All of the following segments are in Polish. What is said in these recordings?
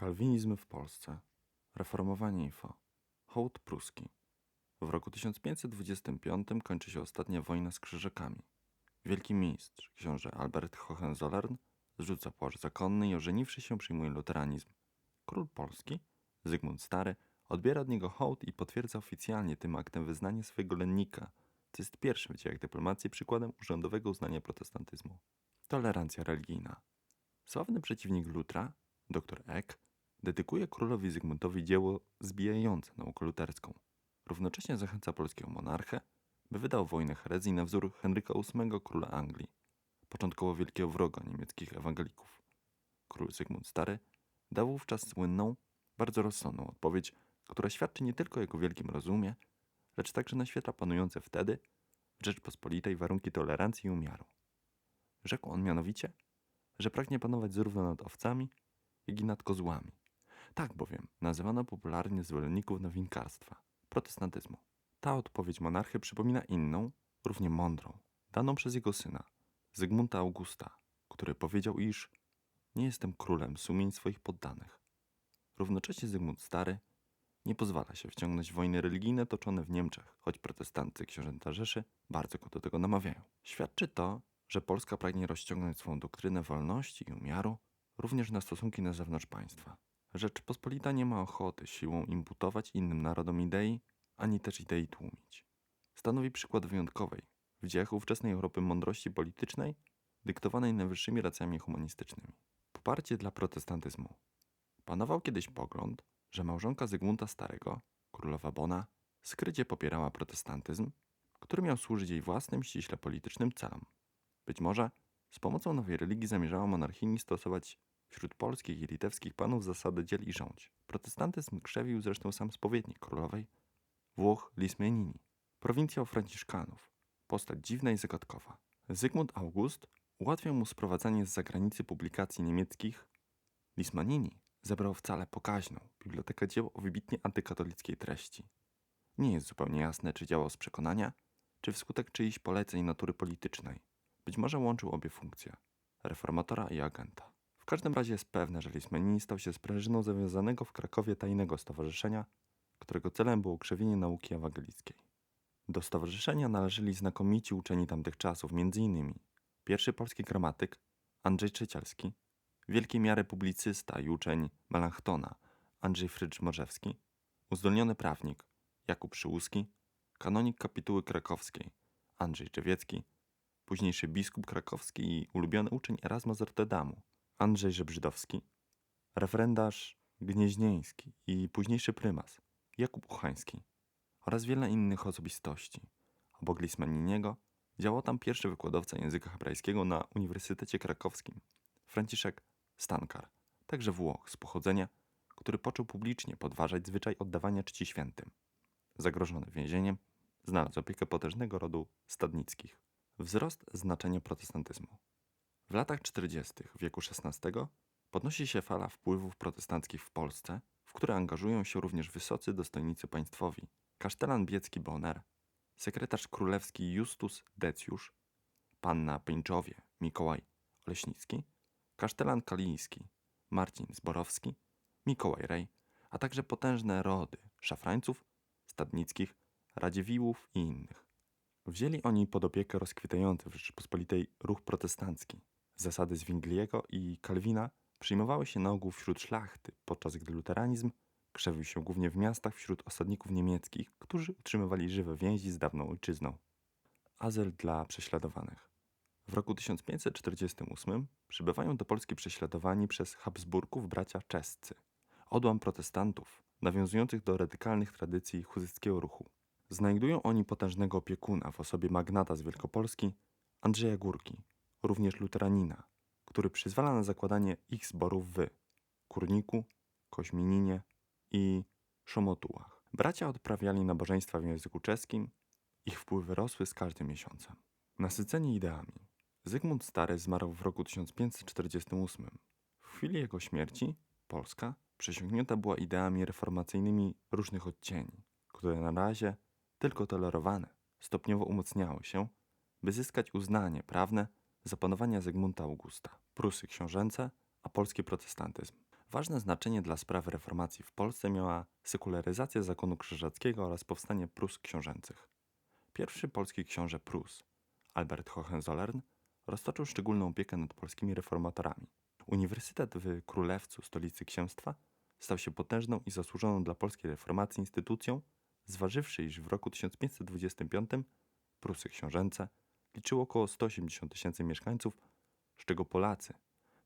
Kalwinizm w Polsce. Reformowanie info. Hołd pruski. W roku 1525 kończy się ostatnia wojna z krzyżakami. Wielki mistrz, książę Albert Hohenzollern, zrzuca płaszcz zakonny i ożeniwszy się przyjmuje luteranizm. Król Polski, Zygmunt Stary, odbiera od niego hołd i potwierdza oficjalnie tym aktem wyznanie swojego lennika, co jest pierwszym w dziejach dyplomacji przykładem urzędowego uznania protestantyzmu. Tolerancja religijna. Sławny przeciwnik Lutra, dr Eck, dedykuje królowi Zygmuntowi dzieło zbijające naukę luterską. Równocześnie zachęca polskiego monarchę, by wydał wojnę herezji na wzór Henryka VIII, króla Anglii, początkowo wielkiego wroga niemieckich ewangelików. Król Zygmunt Stary dał wówczas słynną, bardzo rozsądną odpowiedź, która świadczy nie tylko o jego wielkim rozumie, lecz także naświetla panujące wtedy w Rzeczpospolitej warunki tolerancji i umiaru. Rzekł on mianowicie, że pragnie panować zarówno nad owcami, jak i nad kozłami. Tak bowiem nazywano popularnie zwolenników nowinkarstwa, protestantyzmu. Ta odpowiedź monarchy przypomina inną, równie mądrą, daną przez jego syna, Zygmunta Augusta, który powiedział, iż nie jestem królem sumień swoich poddanych. Równocześnie Zygmunt Stary nie pozwala się wciągnąć w wojny religijne toczone w Niemczech, choć protestanccy książęta Rzeszy bardzo go do tego namawiają. Świadczy to, że Polska pragnie rozciągnąć swą doktrynę wolności i umiaru również na stosunki na zewnątrz państwa. Rzeczpospolita nie ma ochoty siłą imputować innym narodom idei, ani też idei tłumić. Stanowi przykład wyjątkowej w dziejach ówczesnej Europy mądrości politycznej, dyktowanej najwyższymi racjami humanistycznymi. Poparcie dla protestantyzmu. Panował kiedyś pogląd, że małżonka Zygmunta Starego, królowa Bona, skrycie popierała protestantyzm, który miał służyć jej własnym, ściśle politycznym celom. Być może z pomocą nowej religii zamierzała monarchini stosować wśród polskich i litewskich panów zasady dziel i rządź. Protestantyzm krzewił zresztą sam spowiednik królowej, Włoch Lismenini, prowincjał franciszkanów, postać dziwna i zagadkowa. Zygmunt August ułatwiał mu sprowadzanie z zagranicy publikacji niemieckich. Lismanini zebrał wcale pokaźną bibliotekę dzieł o wybitnie antykatolickiej treści. Nie jest zupełnie jasne, czy działał z przekonania, czy wskutek czyichś poleceń natury politycznej. Być może łączył obie funkcje reformatora i agenta. Każdym razie jest pewne, że Lismanini stał się sprężyną zawiązanego w Krakowie tajnego stowarzyszenia, którego celem było krzewienie nauki ewangelickiej. Do stowarzyszenia należeli znakomici uczeni tamtych czasów, m.in. pierwszy polski gramatyk Andrzej Trzecialski, wielkiej miary publicysta i uczeń Melanchtona Andrzej Frydż-Morzewski, uzdolniony prawnik Jakub Przyłuski, kanonik kapituły krakowskiej Andrzej Czewiecki, późniejszy biskup krakowski i ulubiony uczeń Erasma z Rotterdamu Andrzej Żebrzydowski, referendarz Gnieźnieński i późniejszy prymas Jakub Uchański oraz wiele innych osobistości. Obok Lismaniniego działał tam pierwszy wykładowca języka hebrajskiego na Uniwersytecie Krakowskim, Franciszek Stankar, także Włoch z pochodzenia, który począł publicznie podważać zwyczaj oddawania czci świętym. Zagrożony więzieniem, znalazł opiekę potężnego rodu stadnickich. Wzrost znaczenia protestantyzmu. W latach 40. wieku XVI podnosi się fala wpływów protestanckich w Polsce, w które angażują się również wysocy dostojnicy państwowi. Kasztelan biecki Bonner, sekretarz królewski Justus Decjusz, panna Pińczowie Mikołaj Oleśnicki, kasztelan kalijski Marcin Zborowski, Mikołaj Rej, a także potężne rody szafrańców, stadnickich, radziewiłów i innych. Wzięli oni pod opiekę rozkwitający w Rzeczypospolitej ruch protestancki. Zasady Zwingliego i Kalwina przyjmowały się na ogół wśród szlachty, podczas gdy luteranizm krzewił się głównie w miastach wśród osadników niemieckich, którzy utrzymywali żywe więzi z dawną ojczyzną. Azyl dla prześladowanych. W roku 1548 przybywają do Polski prześladowani przez Habsburków bracia czescy, odłam protestantów, nawiązujących do radykalnych tradycji huzyckiego ruchu. Znajdują oni potężnego opiekuna w osobie magnata z Wielkopolski, Andrzeja Górki, również luteranina, który przyzwala na zakładanie ich zborów w Kurniku, Koźmininie i Szomotułach. Bracia odprawiali nabożeństwa w języku czeskim, ich wpływy rosły z każdym miesiącem. Nasyceni ideami, Zygmunt Stary zmarł w roku 1548. W chwili jego śmierci Polska przesiąknięta była ideami reformacyjnymi różnych odcieni, które na razie tylko tolerowane, stopniowo umocniały się, by zyskać uznanie prawne zapanowania Zygmunta Augusta, Prusy książęce, a polski protestantyzm. Ważne znaczenie dla sprawy reformacji w Polsce miała sekularyzacja zakonu krzyżackiego oraz powstanie Prus książęcych. Pierwszy polski książę Prus, Albert Hohenzollern, roztoczył szczególną opiekę nad polskimi reformatorami. Uniwersytet w Królewcu, stolicy księstwa, stał się potężną i zasłużoną dla polskiej reformacji instytucją, zważywszy, iż w roku 1525 Prusy książęce liczyło około 180 tysięcy mieszkańców, z czego Polacy,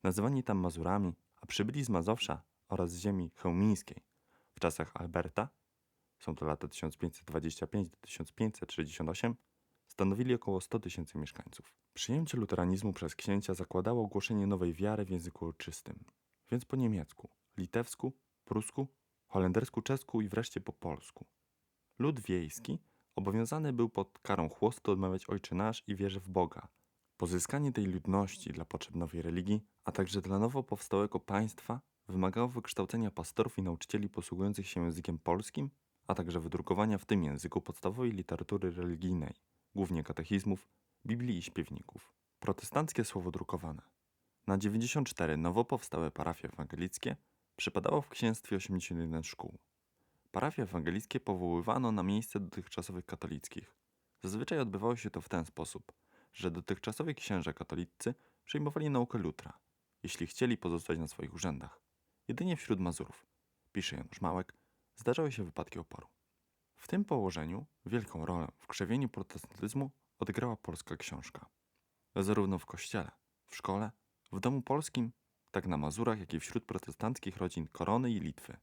nazywani tam Mazurami, a przybyli z Mazowsza oraz z ziemi chełmińskiej w czasach Alberta, są to lata 1525 do 1568, stanowili około 100 tysięcy mieszkańców. Przyjęcie luteranizmu przez księcia zakładało ogłoszenie nowej wiary w języku ojczystym, więc po niemiecku, litewsku, prusku, holendersku, czesku i wreszcie po polsku. Lud wiejski obowiązany był pod karą chłostu odmawiać Ojcze Nasz i wierze w Boga. Pozyskanie tej ludności dla potrzeb nowej religii, a także dla nowo powstałego państwa wymagało wykształcenia pastorów i nauczycieli posługujących się językiem polskim, a także wydrukowania w tym języku podstawowej literatury religijnej, głównie katechizmów, Biblii i śpiewników. Protestanckie słowo drukowane. Na 94 nowo powstałe parafie ewangelickie przypadało w księstwie 81 szkół. Parafie ewangelickie powoływano na miejsce dotychczasowych katolickich. Zazwyczaj odbywało się to w ten sposób, że dotychczasowi księża katolicy przyjmowali naukę Lutra, jeśli chcieli pozostać na swoich urzędach. Jedynie wśród Mazurów, pisze Janusz Małek, zdarzały się wypadki oporu. W tym położeniu wielką rolę w krzewieniu protestantyzmu odegrała polska książka. Zarówno w kościele, w szkole, w domu polskim, tak na Mazurach, jak i wśród protestanckich rodzin Korony i Litwy.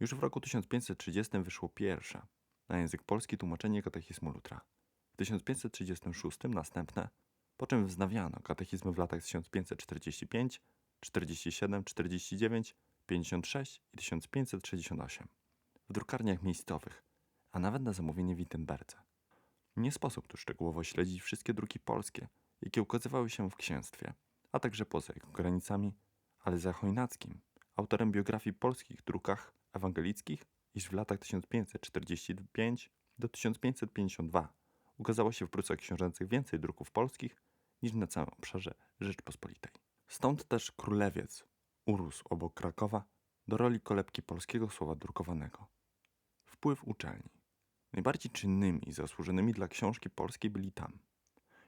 Już w roku 1530 wyszło pierwsze na język polski tłumaczenie katechizmu Lutra. W 1536 następne, po czym wznawiano katechizmy w latach 1545, 47, 49, 56 i 1568 w drukarniach miejscowych, a nawet na zamówienie w Wittenberdze. Nie sposób tu szczegółowo śledzić wszystkie druki polskie, jakie ukazywały się w księstwie, a także poza jego granicami, ale za Chojnackim, autorem biografii polskich drukach ewangelickich, iż w latach 1545 do 1552 ukazało się w Prusach Książęcych więcej druków polskich niż na całym obszarze Rzeczpospolitej. Stąd też królewiec urósł obok Krakowa do roli kolebki polskiego słowa drukowanego. Wpływ uczelni. Najbardziej czynnymi i zasłużonymi dla książki polskiej byli tam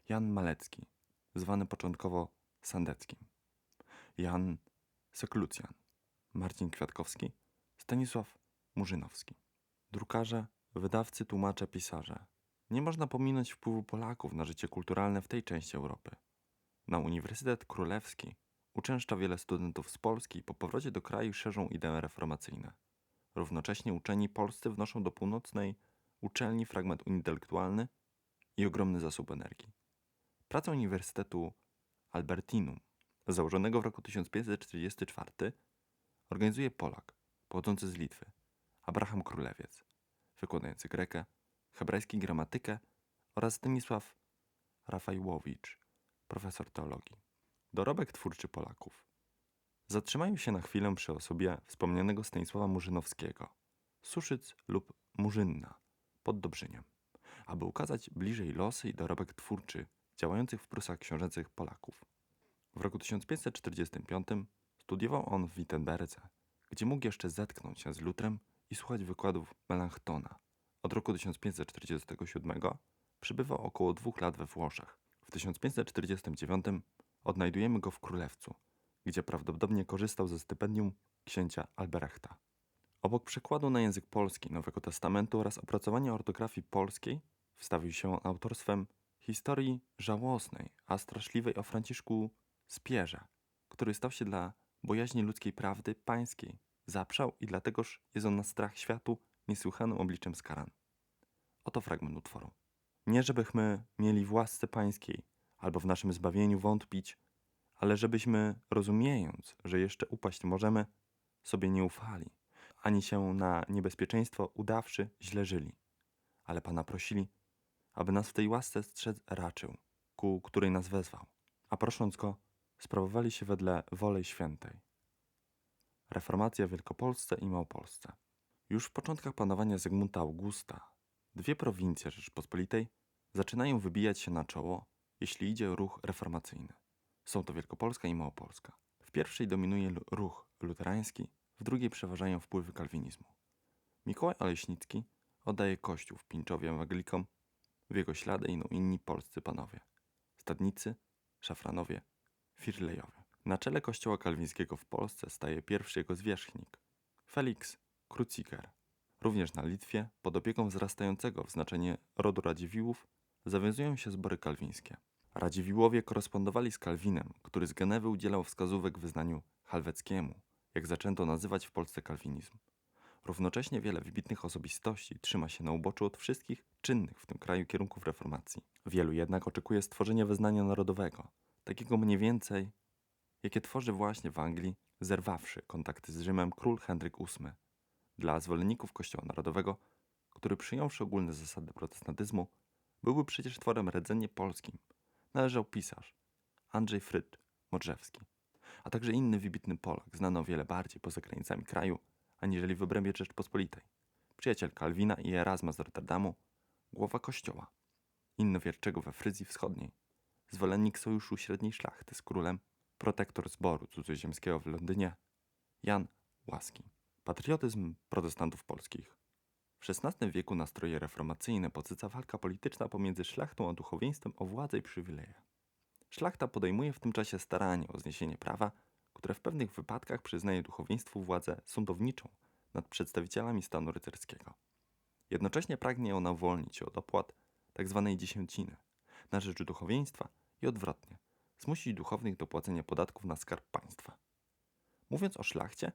Jan Malecki, zwany początkowo Sandeckim, Jan Seklucjan, Marcin Kwiatkowski, Stanisław Murzynowski. Drukarze, wydawcy, tłumacze, pisarze. Nie można pominąć wpływu Polaków na życie kulturalne w tej części Europy. Na Uniwersytet Królewski uczęszcza wiele studentów z Polski i po powrocie do kraju szerzą idee reformacyjne. Równocześnie uczeni polscy wnoszą do północnej uczelni fragment intelektualny i ogromny zasób energii. Praca Uniwersytetu Albertinum, założonego w roku 1544, organizuje Polak pochodzący z Litwy, Abraham Królewiec, wykładający grekę, hebrajski gramatykę oraz Stanisław Rafajłowicz, profesor teologii. Dorobek twórczy Polaków. Zatrzymają się na chwilę przy osobie wspomnianego Stanisława Murzynowskiego, Suszyc lub Murzynna, pod Dobrzyniem, aby ukazać bliżej losy i dorobek twórczy działających w Prusach książęcych Polaków. W roku 1545 studiował on w Wittenberdze, gdzie mógł jeszcze zetknąć się z Lutrem i słuchać wykładów Melanchtona. Od roku 1547 przebywał około dwóch lat we Włoszech. W 1549 odnajdujemy go w Królewcu, gdzie prawdopodobnie korzystał ze stypendium księcia Albrechta. Obok przekładu na język polski Nowego Testamentu oraz opracowania ortografii polskiej wstawił się autorstwem historii żałosnej, a straszliwej o Franciszku Spierze, który stał się dla bojaźni ludzkiej prawdy pańskiej zaprzał i dlategoż jest on na strach światu niesłychanym obliczem skaran. Oto fragment utworu. Nie żebyśmy mieli w łasce pańskiej albo w naszym zbawieniu wątpić, ale żebyśmy, rozumiejąc, że jeszcze upaść możemy, sobie nie ufali, ani się na niebezpieczeństwo udawszy źle żyli, ale Pana prosili, aby nas w tej łasce strzec raczył, ku której nas wezwał, a prosząc Go, sprawowali się wedle wolej świętej. Reformacja w Wielkopolsce i Małopolsce. Już w początkach panowania Zygmunta Augusta dwie prowincje Rzeczypospolitej zaczynają wybijać się na czoło, jeśli idzie o ruch reformacyjny. Są to Wielkopolska i Małopolska. W pierwszej dominuje ruch luterański, w drugiej przeważają wpływy kalwinizmu. Mikołaj Oleśnicki oddaje kościół w Pińczowie Ewangelikom, w jego ślady inni polscy panowie. Stadnicy, Szafranowie, Firlejowie. Na czele kościoła kalwińskiego w Polsce staje pierwszy jego zwierzchnik, Felix Kruciger. Również na Litwie, pod opieką wzrastającego w znaczenie rodu Radziwiłłów, zawiązują się zbory kalwińskie. Radziwiłłowie korespondowali z Kalwinem, który z Genewy udzielał wskazówek wyznaniu halweckiemu, jak zaczęto nazywać w Polsce kalwinizm. Równocześnie wiele wybitnych osobistości trzyma się na uboczu od wszystkich czynnych w tym kraju kierunków reformacji. Wielu jednak oczekuje stworzenia wyznania narodowego, takiego mniej więcej, jakie tworzy właśnie w Anglii, zerwawszy kontakty z Rzymem król Henryk VIII. Dla zwolenników Kościoła Narodowego, który przyjąwszy ogólne zasady protestantyzmu, byłby przecież tworem rdzennie polskim, należał pisarz Andrzej Fryd Modrzewski, a także inny wybitny Polak, znany o wiele bardziej poza granicami kraju, aniżeli w obrębie Rzeczpospolitej. Przyjaciel Kalwina i Erasma z Rotterdamu, głowa kościoła, innowierczego we Fryzji Wschodniej, zwolennik sojuszu średniej szlachty z królem, protektor zboru cudzoziemskiego w Londynie, Jan Łaski. Patriotyzm protestantów polskich. W XVI wieku nastroje reformacyjne podsyca walka polityczna pomiędzy szlachtą a duchowieństwem o władzę i przywileje. Szlachta podejmuje w tym czasie staranie o zniesienie prawa, które w pewnych wypadkach przyznaje duchowieństwu władzę sądowniczą nad przedstawicielami stanu rycerskiego. Jednocześnie pragnie ona uwolnić się od opłat tzw. dziesięciny na rzecz duchowieństwa i odwrotnie, zmusić duchownych do płacenia podatków na skarb państwa. Mówiąc o szlachcie,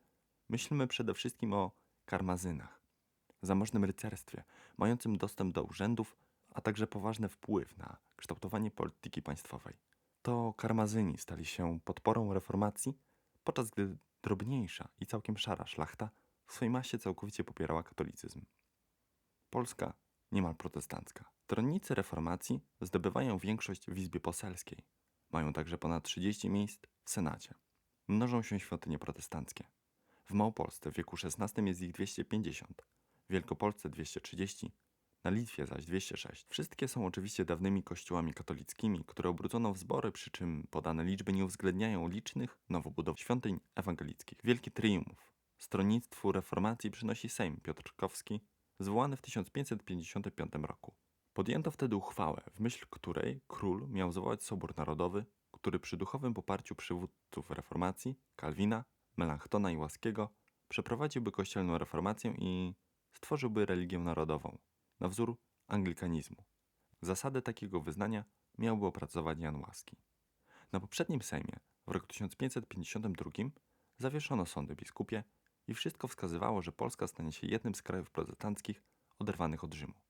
myślmy przede wszystkim o karmazynach, zamożnym rycerstwie, mającym dostęp do urzędów, a także poważny wpływ na kształtowanie polityki państwowej. To karmazyni stali się podporą reformacji, podczas gdy drobniejsza i całkiem szara szlachta w swojej masie całkowicie popierała katolicyzm. Polska niemal protestancka. Stronnicy reformacji zdobywają większość w Izbie Poselskiej. Mają także ponad 30 miejsc w Senacie. Mnożą się świątynie protestanckie. W Małopolsce w wieku XVI jest ich 250, w Wielkopolsce 230, na Litwie zaś 206. Wszystkie są oczywiście dawnymi kościołami katolickimi, które obrócono w zbory, przy czym podane liczby nie uwzględniają licznych nowobudow świątyń ewangelickich. Wielki triumf stronnictwu reformacji przynosi Sejm Piotrkowski, zwołany w 1555 roku. Podjęto wtedy uchwałę, w myśl której król miał zwołać Sobór Narodowy, który przy duchowym poparciu przywódców reformacji, Kalwina, Melanchtona i Łaskiego, przeprowadziłby kościelną reformację i stworzyłby religię narodową, na wzór anglikanizmu. Zasady takiego wyznania miałby opracować Jan Łaski. Na poprzednim Sejmie, w roku 1552, zawieszono sądy biskupie i wszystko wskazywało, że Polska stanie się jednym z krajów protestanckich oderwanych od Rzymu.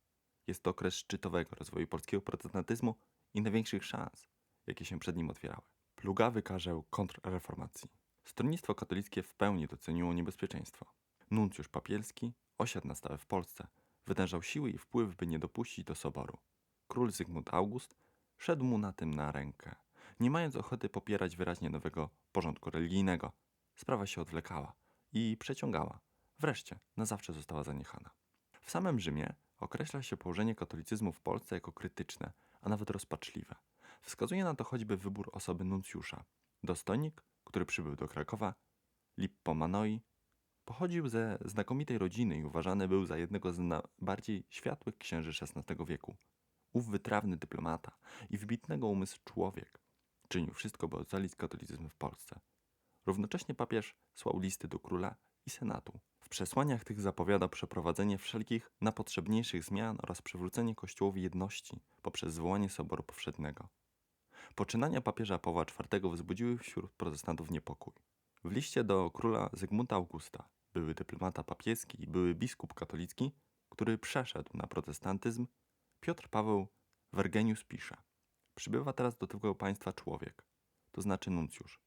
Jest to okres szczytowego rozwoju polskiego protestantyzmu i największych szans, jakie się przed nim otwierały. Plugawy karzeł kontrreformacji. Stronnictwo katolickie w pełni doceniło niebezpieczeństwo. Nuncjusz papielski osiadł na stałe w Polsce, wytężał siły i wpływ, by nie dopuścić do soboru. Król Zygmunt August szedł mu na tym na rękę, nie mając ochoty popierać wyraźnie nowego porządku religijnego. Sprawa się odwlekała i przeciągała. Wreszcie na zawsze została zaniechana. W samym Rzymie określa się położenie katolicyzmu w Polsce jako krytyczne, a nawet rozpaczliwe. Wskazuje na to choćby wybór osoby nuncjusza. Dostojnik, który przybył do Krakowa, Lippo Manoi, pochodził ze znakomitej rodziny i uważany był za jednego z najbardziej światłych księży XVI wieku. Ów wytrawny dyplomata i wybitnego umysłu człowiek czynił wszystko, by ocalić katolicyzm w Polsce. Równocześnie papież słał listy do króla i senatu. W przesłaniach tych zapowiada przeprowadzenie wszelkich najpotrzebniejszych zmian oraz przywrócenie Kościołowi jedności poprzez zwołanie Soboru Powszedniego. Poczynania papieża Pawła IV wzbudziły wśród protestantów niepokój. W liście do króla Zygmunta Augusta, były dyplomata papieski i były biskup katolicki, który przeszedł na protestantyzm, Piotr Paweł Wergenius pisze: Przybywa teraz do tego państwa człowiek, to znaczy nuncjusz,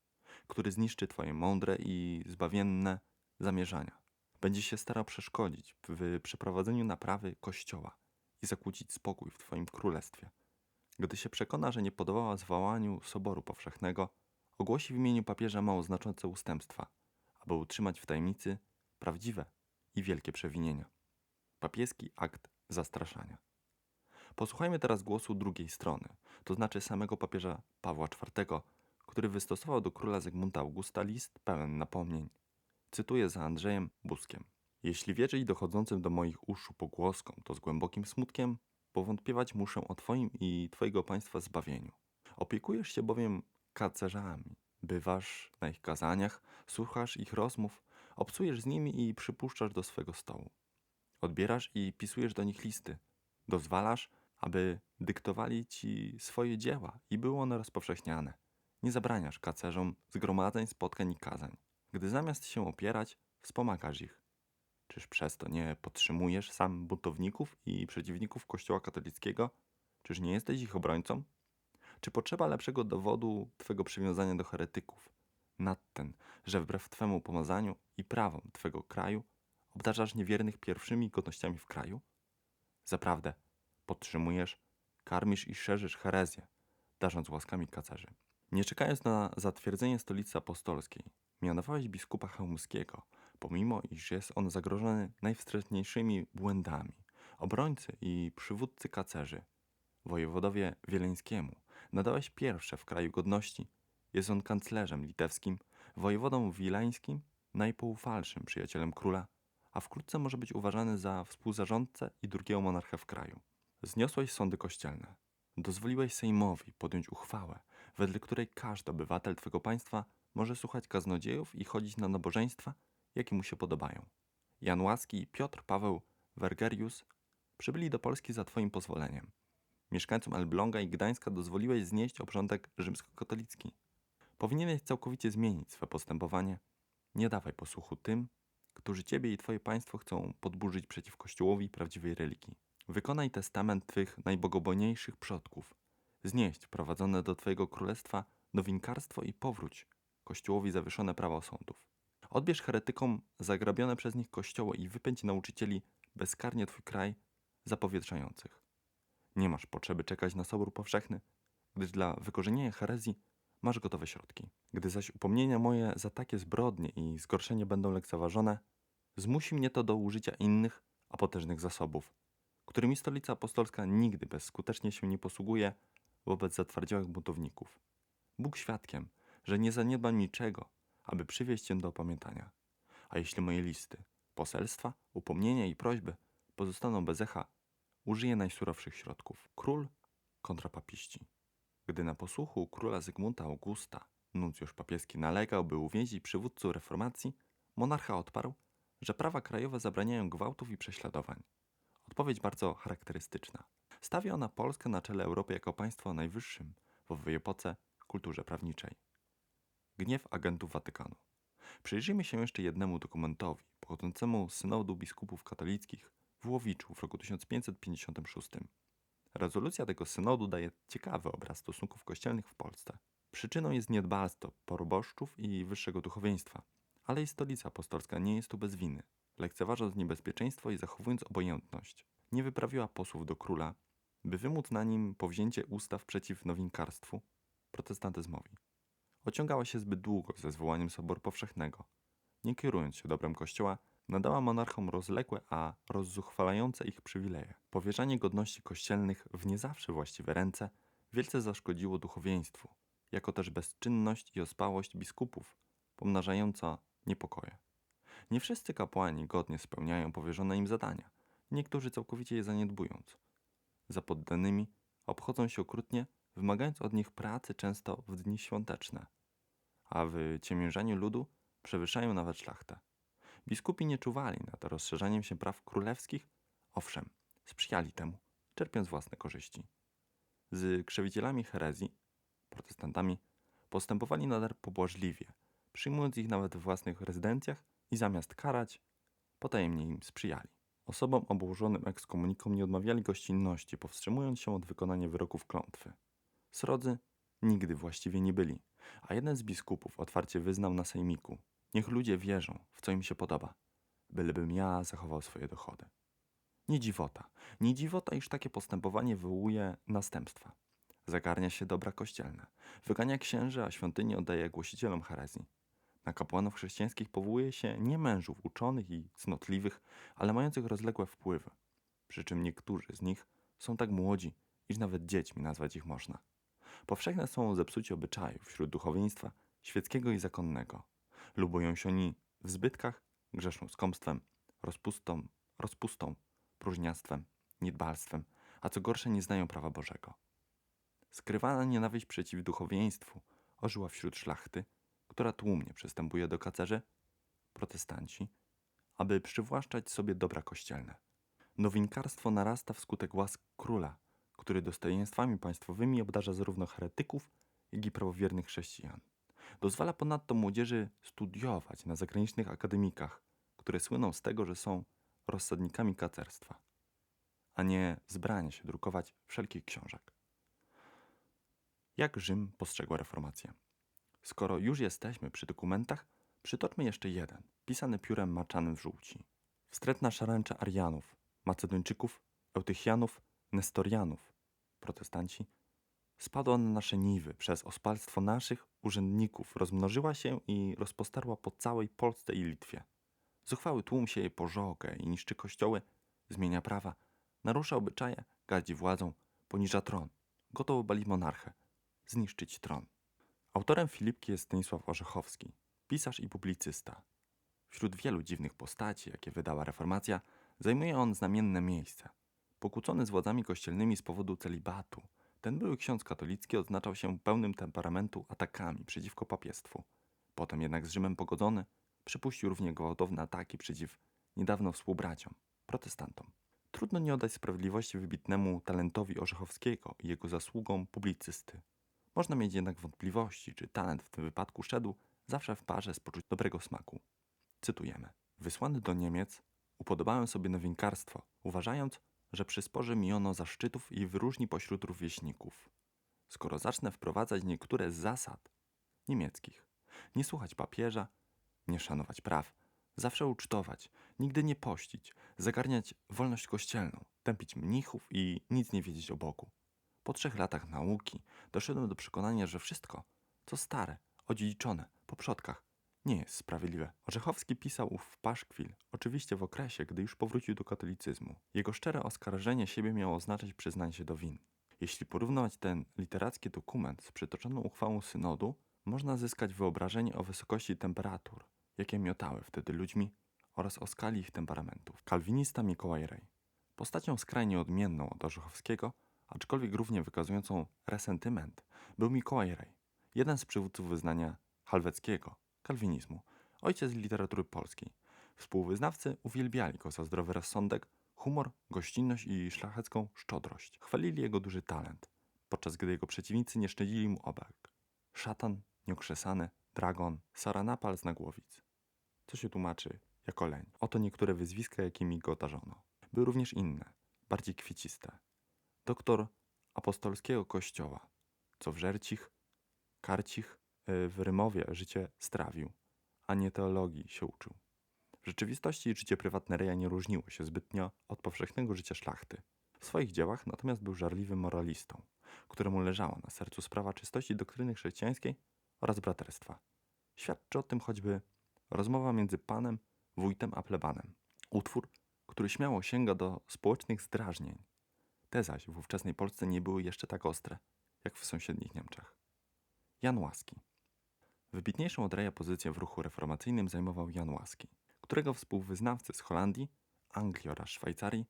który zniszczy Twoje mądre i zbawienne zamierzania. Będzie się starał przeszkodzić w przeprowadzeniu naprawy kościoła i zakłócić spokój w Twoim królestwie. Gdy się przekona, że nie podobała zwołaniu Soboru Powszechnego, ogłosi w imieniu papieża mało znaczące ustępstwa, aby utrzymać w tajemnicy prawdziwe i wielkie przewinienia. Papieski akt zastraszania. Posłuchajmy teraz głosu drugiej strony, to znaczy samego papieża Pawła IV, który wystosował do króla Zygmunta Augusta list pełen napomnień. Cytuję za Andrzejem Buskiem. Jeśli wierzyć dochodzącym do moich uszu pogłoskom, to z głębokim smutkiem powątpiewać muszę o Twoim i Twojego państwa zbawieniu. Opiekujesz się bowiem kacerzami, bywasz na ich kazaniach, słuchasz ich rozmów, obcujesz z nimi i przypuszczasz do swego stołu. Odbierasz i pisujesz do nich listy. Dozwalasz, aby dyktowali ci swoje dzieła i były one rozpowszechniane. Nie zabraniasz kacerzom zgromadzeń, spotkań i kazań. Gdy zamiast się opierać, wspomagasz ich. Czyż przez to nie podtrzymujesz sam buntowników i przeciwników Kościoła katolickiego? Czyż nie jesteś ich obrońcą? Czy potrzeba lepszego dowodu Twego przywiązania do heretyków? Nad ten, że wbrew Twemu pomazaniu i prawom Twego kraju obdarzasz niewiernych pierwszymi godnościami w kraju? Zaprawdę, podtrzymujesz, karmisz i szerzysz herezję, darząc łaskami kacerzy. Nie czekając na zatwierdzenie stolicy apostolskiej, mianowałeś biskupa chełmskiego, pomimo iż jest on zagrożony najwstrętniejszymi błędami. Obrońcy i przywódcy kacerzy, wojewodowie Wieleńskiemu, nadałeś pierwsze w kraju godności. Jest on kanclerzem litewskim, wojewodą wileńskim, najpoufalszym przyjacielem króla, a wkrótce może być uważany za współzarządcę i drugiego monarchę w kraju. Zniosłeś sądy kościelne. Dozwoliłeś Sejmowi podjąć uchwałę, wedle której każdy obywatel Twego państwa może słuchać kaznodziejów i chodzić na nabożeństwa, jakie mu się podobają. Jan Łaski i Piotr Paweł Vergerius przybyli do Polski za Twoim pozwoleniem. Mieszkańcom Elbląga i Gdańska dozwoliłeś znieść obrządek rzymskokatolicki. Powinieneś całkowicie zmienić swe postępowanie. Nie dawaj posłuchu tym, którzy Ciebie i Twoje państwo chcą podburzyć przeciw Kościołowi prawdziwej religii. Wykonaj testament Twych najbogobojniejszych przodków. Znieść wprowadzone do Twojego królestwa nowinkarstwo i powróć Kościołowi zawieszone prawa sądów. Odbierz heretykom zagrabione przez nich kościoły i wypędź nauczycieli bezkarnie Twój kraj zapowietrzających. Nie masz potrzeby czekać na sobór powszechny, gdyż dla wykorzenienia herezji masz gotowe środki. Gdy zaś upomnienia moje za takie zbrodnie i zgorszenie będą lekceważone, zmusi mnie to do użycia innych, a potężnych zasobów, którymi stolica apostolska nigdy bezskutecznie się nie posługuje wobec zatwardziałych buntowników. Bóg świadkiem, że nie zaniedbam niczego, aby przywieźć cię do opamiętania. A jeśli moje listy, poselstwa, upomnienia i prośby pozostaną bez echa, użyję najsurowszych środków. Król kontra papiści. Gdy na posłuchu króla Zygmunta Augusta nuncjusz papieski nalegał, by uwięzić przywódców reformacji, monarcha odparł, że prawa krajowe zabraniają gwałtów i prześladowań. Odpowiedź bardzo charakterystyczna. Stawia ona Polskę na czele Europy jako państwo najwyższym w owej epoce kulturze prawniczej. Gniew agentów Watykanu. Przyjrzyjmy się jeszcze jednemu dokumentowi pochodzącemu z synodu biskupów katolickich w Łowiczu w roku 1556. Rezolucja tego synodu daje ciekawy obraz stosunków kościelnych w Polsce. Przyczyną jest niedbalstwo proboszczów i wyższego duchowieństwa, ale i stolica apostolska nie jest tu bez winy. Lekceważąc niebezpieczeństwo i zachowując obojętność, nie wyprawiła posłów do króla, by wymóc na nim powzięcie ustaw przeciw nowinkarstwu, protestantyzmowi. Ociągała się zbyt długo ze zwołaniem soboru powszechnego. Nie kierując się dobrem kościoła, nadała monarchom rozległe, a rozzuchwalające ich przywileje. Powierzanie godności kościelnych w nie zawsze właściwe ręce wielce zaszkodziło duchowieństwu, jako też bezczynność i ospałość biskupów, pomnażająca niepokoje. Nie wszyscy kapłani godnie spełniają powierzone im zadania, niektórzy całkowicie je zaniedbując. Za poddanymi obchodzą się okrutnie, wymagając od nich pracy często w dni świąteczne, a w ciemiężaniu ludu przewyższają nawet szlachtę. Biskupi nie czuwali nad rozszerzaniem się praw królewskich, owszem, sprzyjali temu, czerpiąc własne korzyści. Z krzewicielami herezji, protestantami, postępowali nader pobłażliwie, przyjmując ich nawet w własnych rezydencjach i zamiast karać, potajemnie im sprzyjali. Osobom obłożonym ekskomuniką nie odmawiali gościnności, powstrzymując się od wykonania wyroków klątwy. Srodzy nigdy właściwie nie byli, a jeden z biskupów otwarcie wyznał na sejmiku – Niech ludzie wierzą, w co im się podoba, bylebym ja zachował swoje dochody. Nie dziwota, nie dziwota, iż takie postępowanie wywołuje następstwa. Zagarnia się dobra kościelne, wygania księży, a świątynię oddaje głosicielom herezji. Na kapłanów chrześcijańskich powołuje się nie mężów uczonych i cnotliwych, ale mających rozległe wpływy. Przy czym niektórzy z nich są tak młodzi, iż nawet dziećmi nazwać ich można. Powszechne są zepsucie obyczajów wśród duchowieństwa świeckiego i zakonnego. Lubują się oni w zbytkach grzeszą skąpstwem, rozpustą, rozpustą, próżniactwem, niedbalstwem, a co gorsze nie znają prawa Bożego. Skrywana nienawiść przeciw duchowieństwu ożyła wśród szlachty, która tłumnie przystępuje do kacerzy, protestanci, aby przywłaszczać sobie dobra kościelne. Nowinkarstwo narasta wskutek łask króla, który dostojeństwami państwowymi obdarza zarówno heretyków, jak i prawowiernych chrześcijan. Dozwala ponadto młodzieży studiować na zagranicznych akademikach, które słyną z tego, że są rozsadnikami kacerstwa, a nie zbranie się drukować wszelkich książek. Jak Rzym postrzegła reformację? Skoro już jesteśmy przy dokumentach, przytoczmy jeszcze jeden, pisany piórem maczanym w żółci. Wstrętna szarańcza Arianów, Macedończyków, Eutychianów, Nestorianów, protestanci, spadła na nasze niwy przez ospalstwo naszych urzędników, rozmnożyła się i rozpostarła po całej Polsce i Litwie. Zuchwały tłum sieje pożogę i niszczy kościoły, zmienia prawa, narusza obyczaje, gardzi władzą, poniża tron, gotowo balić monarchę, zniszczyć tron. Autorem Filipki jest Stanisław Orzechowski, pisarz i publicysta. Wśród wielu dziwnych postaci, jakie wydała reformacja, zajmuje on znamienne miejsce. Pokłócony z władzami kościelnymi z powodu celibatu, ten były ksiądz katolicki odznaczał się pełnym temperamentu atakami przeciwko papiestwu. Potem jednak z Rzymem pogodzony, przypuścił równie gwałtowne ataki przeciw niedawno współbraciom, protestantom. Trudno nie oddać sprawiedliwości wybitnemu talentowi Orzechowskiego i jego zasługom publicysty. Można mieć jednak wątpliwości, czy talent w tym wypadku szedł zawsze w parze z poczuć dobrego smaku. Cytujemy. Wysłany do Niemiec, upodobałem sobie nowinkarstwo, uważając, że przysporzy mi ono zaszczytów i wyróżni pośród rówieśników. Skoro zacznę wprowadzać niektóre z zasad niemieckich, nie słuchać papieża, nie szanować praw, zawsze ucztować, nigdy nie pościć, zagarniać wolność kościelną, tępić mnichów i nic nie wiedzieć o Bogu. Po trzech latach nauki doszedłem do przekonania, że wszystko, co stare, odziedziczone po przodkach, nie jest sprawiedliwe. Orzechowski pisał ów paszkwil, oczywiście w okresie, gdy już powrócił do katolicyzmu. Jego szczere oskarżenie siebie miało oznaczać przyznanie się do win. Jeśli porównywać ten literacki dokument z przytoczoną uchwałą synodu, można zyskać wyobrażenie o wysokości temperatur, jakie miotały wtedy ludźmi oraz o skali ich temperamentów. Kalwinista Mikołaj Rej. Postacią skrajnie odmienną od Orzechowskiego, aczkolwiek równie wykazującą resentyment, był Mikołaj Rej, jeden z przywódców wyznania halweckiego, kalwinizmu, ojciec literatury polskiej. Współwyznawcy uwielbiali go za zdrowy rozsądek, humor, gościnność i szlachecką szczodrość. Chwalili jego duży talent, podczas gdy jego przeciwnicy nie szczędzili mu obelg. Szatan, nieokrzesany, dragon, saranapal z nagłowic. Co się tłumaczy jako leń. Oto niektóre wyzwiska, jakimi go darzono. Były również inne, bardziej kwieciste. Doktor apostolskiego kościoła, co w żercich, karcich, w Rymowie życie strawił, a nie teologii się uczył. W rzeczywistości życie prywatne Reja nie różniło się zbytnio od powszechnego życia szlachty. W swoich dziełach natomiast był żarliwym moralistą, któremu leżała na sercu sprawa czystości doktryny chrześcijańskiej oraz braterstwa. Świadczy o tym choćby rozmowa między panem, wójtem a plebanem. Utwór, który śmiało sięga do społecznych zdrażnień. Te zaś w ówczesnej Polsce nie były jeszcze tak ostre, jak w sąsiednich Niemczech. Jan Łaski. Wybitniejszą od Reja pozycję w ruchu reformacyjnym zajmował Jan Łaski, którego współwyznawcy z Holandii, Anglii oraz Szwajcarii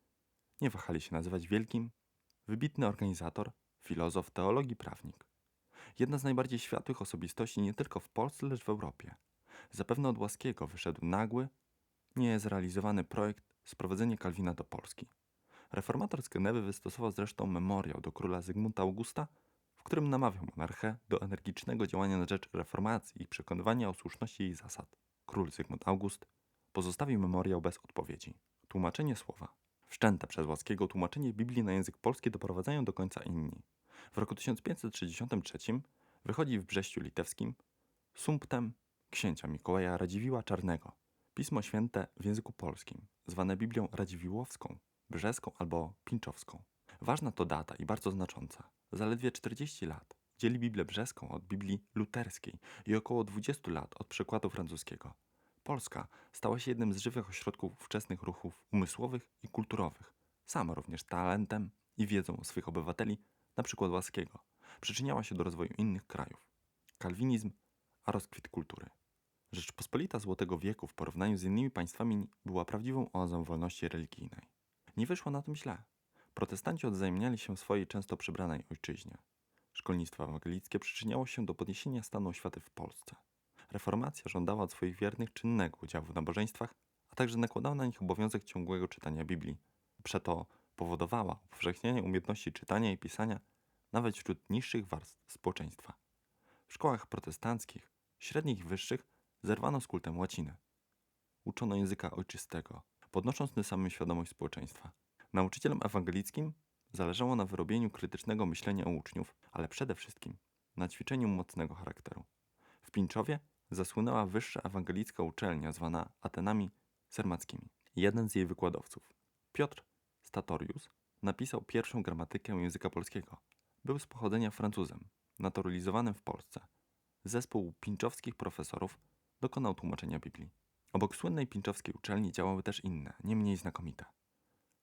nie wahali się nazywać wielkim, wybitny organizator, filozof, teolog i prawnik. Jedna z najbardziej światłych osobistości nie tylko w Polsce, lecz w Europie. Zapewne od Łaskiego wyszedł nagły, niezrealizowany projekt sprowadzenia Kalwina do Polski. Reformator z Genewy wystosował zresztą memoriał do króla Zygmunta Augusta, w którym namawiał monarchę do energicznego działania na rzecz reformacji i przekonywania o słuszności jej zasad. Król Zygmunt August pozostawił memoriał bez odpowiedzi. Tłumaczenie słowa. Wszczęte przez Łaskiego tłumaczenie Biblii na język polski doprowadzają do końca inni. W roku 1563 wychodzi w Brześciu Litewskim sumptem księcia Mikołaja Radziwiła Czarnego, Pismo Święte w języku polskim, zwane Biblią Radziwiłowską, Brzeską albo Pinczowską. Ważna to data i bardzo znacząca. Zaledwie 40 lat dzieli Biblię Brzeską od Biblii Luterskiej i około 20 lat od przekładu francuskiego. Polska stała się jednym z żywych ośrodków wczesnych ruchów umysłowych i kulturowych. Sama również talentem i wiedzą swych obywateli, przykład Łaskiego, przyczyniała się do rozwoju innych krajów. Kalwinizm, a rozkwit kultury. Rzeczpospolita Złotego Wieku w porównaniu z innymi państwami była prawdziwą oazą wolności religijnej. Nie wyszło na tym źle. Protestanci odzajemniali się swojej często przybranej ojczyźnie. Szkolnictwo ewangelickie przyczyniało się do podniesienia stanu oświaty w Polsce. Reformacja żądała od swoich wiernych czynnego udziału w nabożeństwach, a także nakładała na nich obowiązek ciągłego czytania Biblii. Przeto powodowała upowszechnianie umiejętności czytania i pisania nawet wśród niższych warstw społeczeństwa. W szkołach protestanckich, średnich i wyższych, zerwano z kultem łaciny. Uczono języka ojczystego, podnosząc tym samym świadomość społeczeństwa. Nauczycielom ewangelickim zależało na wyrobieniu krytycznego myślenia u uczniów, ale przede wszystkim na ćwiczeniu mocnego charakteru. W Pińczowie zasłynęła wyższa ewangelicka uczelnia zwana Atenami Sermackimi. Jeden z jej wykładowców, Piotr Statorius, napisał pierwszą gramatykę języka polskiego. Był z pochodzenia Francuzem, naturalizowanym w Polsce. Zespół pińczowskich profesorów dokonał tłumaczenia Biblii. Obok słynnej pińczowskiej uczelni działały też inne, nie mniej znakomite.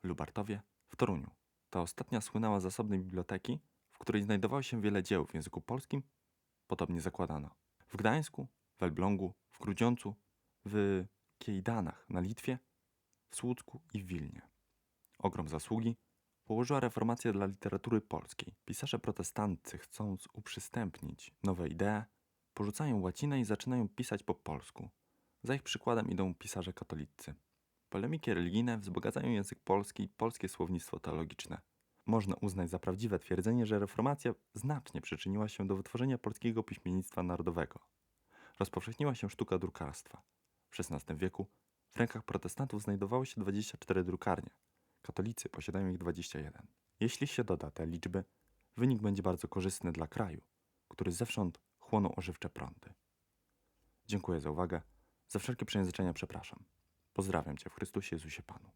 Lubartowie, w Toruniu. Ta ostatnia słynęła z zasobnej biblioteki, w której znajdowało się wiele dzieł w języku polskim, podobnie zakładano. W Gdańsku, w Elblągu, w Grudziądzu, w Kiejdanach na Litwie, w Słucku i w Wilnie. Ogrom zasługi położyła reformacja dla literatury polskiej. Pisarze protestanccy, chcąc uprzystępnić nowe idee, porzucają łacinę i zaczynają pisać po polsku. Za ich przykładem idą pisarze katolicy. Polemiki religijne wzbogacają język polski i polskie słownictwo teologiczne. Można uznać za prawdziwe twierdzenie, że reformacja znacznie przyczyniła się do wytworzenia polskiego piśmiennictwa narodowego. Rozpowszechniła się sztuka drukarstwa. W XVI wieku w rękach protestantów znajdowało się 24 drukarnie. Katolicy posiadają ich 21. Jeśli się doda te liczby, wynik będzie bardzo korzystny dla kraju, który zewsząd chłonął ożywcze prądy. Dziękuję za uwagę. Za wszelkie przejęzyczenia przepraszam. Pozdrawiam Cię w Chrystusie Jezusie Panu.